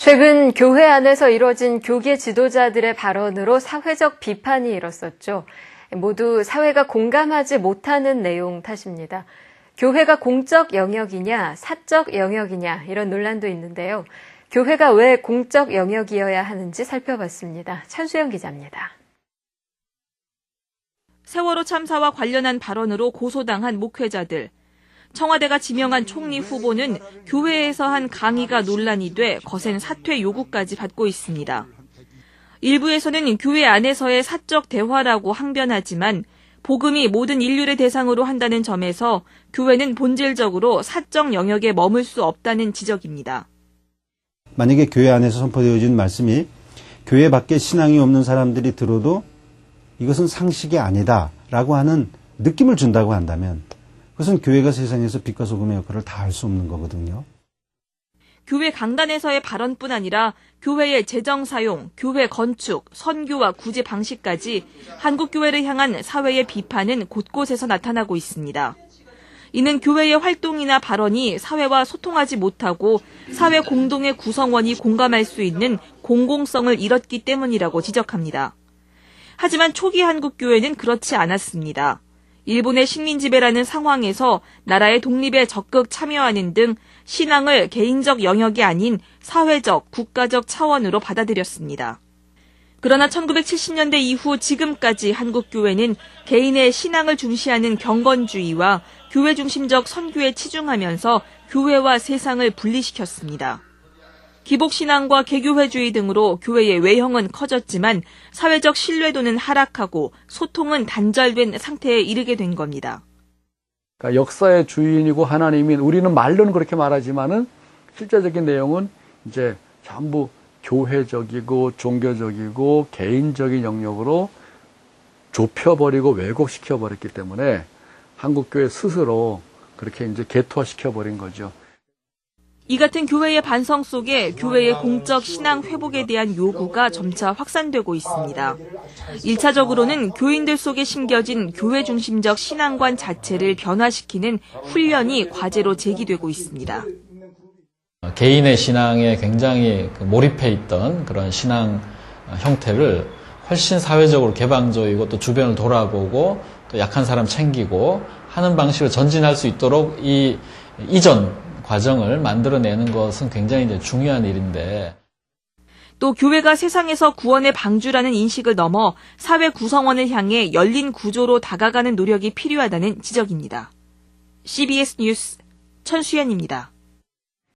최근 교회 안에서 이뤄진 교계 지도자들의 발언으로 사회적 비판이 일었었죠. 모두 사회가 공감하지 못하는 내용 탓입니다. 교회가 공적 영역이냐, 사적 영역이냐, 이런 논란도 있는데요. 교회가 왜 공적 영역이어야 하는지 살펴봤습니다. 천수영 기자입니다. 세월호 참사와 관련한 발언으로 고소당한 목회자들. 청와대가 지명한 총리 후보는 교회에서 한 강의가 논란이 돼 거센 사퇴 요구까지 받고 있습니다. 일부에서는 교회 안에서의 사적 대화라고 항변하지만 복음이 모든 인류를 대상으로 한다는 점에서 교회는 본질적으로 사적 영역에 머물 수 없다는 지적입니다. 만약에 교회 안에서 선포되어진 말씀이 교회 밖에 신앙이 없는 사람들이 들어도 이것은 상식이 아니다라고 하는 느낌을 준다고 한다면 그것은 교회가 세상에서 빛과 소금의 역할을 다 할 수 없는 거거든요. 교회 강단에서의 발언뿐 아니라 교회의 재정 사용, 교회 건축, 선교와 구제 방식까지 한국 교회를 향한 사회의 비판은 곳곳에서 나타나고 있습니다. 이는 교회의 활동이나 발언이 사회와 소통하지 못하고 사회 공동의 구성원이 공감할 수 있는 공공성을 잃었기 때문이라고 지적합니다. 하지만 초기 한국 교회는 그렇지 않았습니다. 일본의 식민 지배라는 상황에서 나라의 독립에 적극 참여하는 등 신앙을 개인적 영역이 아닌 사회적, 국가적 차원으로 받아들였습니다. 그러나 1970년대 이후 지금까지 한국 교회는 개인의 신앙을 중시하는 경건주의와 교회 중심적 선교에 치중하면서 교회와 세상을 분리시켰습니다. 기복신앙과 개교회주의 등으로 교회의 외형은 커졌지만 사회적 신뢰도는 하락하고 소통은 단절된 상태에 이르게 된 겁니다. 그러니까 역사의 주인이고 하나님인 우리는 말로는 그렇게 말하지만은 실제적인 내용은 이제 전부 교회적이고 종교적이고 개인적인 영역으로 좁혀버리고 왜곡시켜버렸기 때문에 한국교회 스스로 그렇게 이제 개토화시켜 버린 거죠. 이 같은 교회의 반성 속에 교회의 공적 신앙 회복에 대한 요구가 점차 확산되고 있습니다. 1차적으로는 교인들 속에 심겨진 교회 중심적 신앙관 자체를 변화시키는 훈련이 과제로 제기되고 있습니다. 개인의 신앙에 굉장히 그 몰입해 있던 그런 신앙 형태를 훨씬 사회적으로 개방적이고 또 주변을 돌아보고 또 약한 사람 챙기고 하는 방식으로 전진할 수 있도록 이 이전 과정을 만들어내는 것은 굉장히 중요한 일인데 또 교회가 세상에서 구원의 방주라는 인식을 넘어 사회 구성원을 향해 열린 구조로 다가가는 노력이 필요하다는 지적입니다. CBS 뉴스 천수연입니다.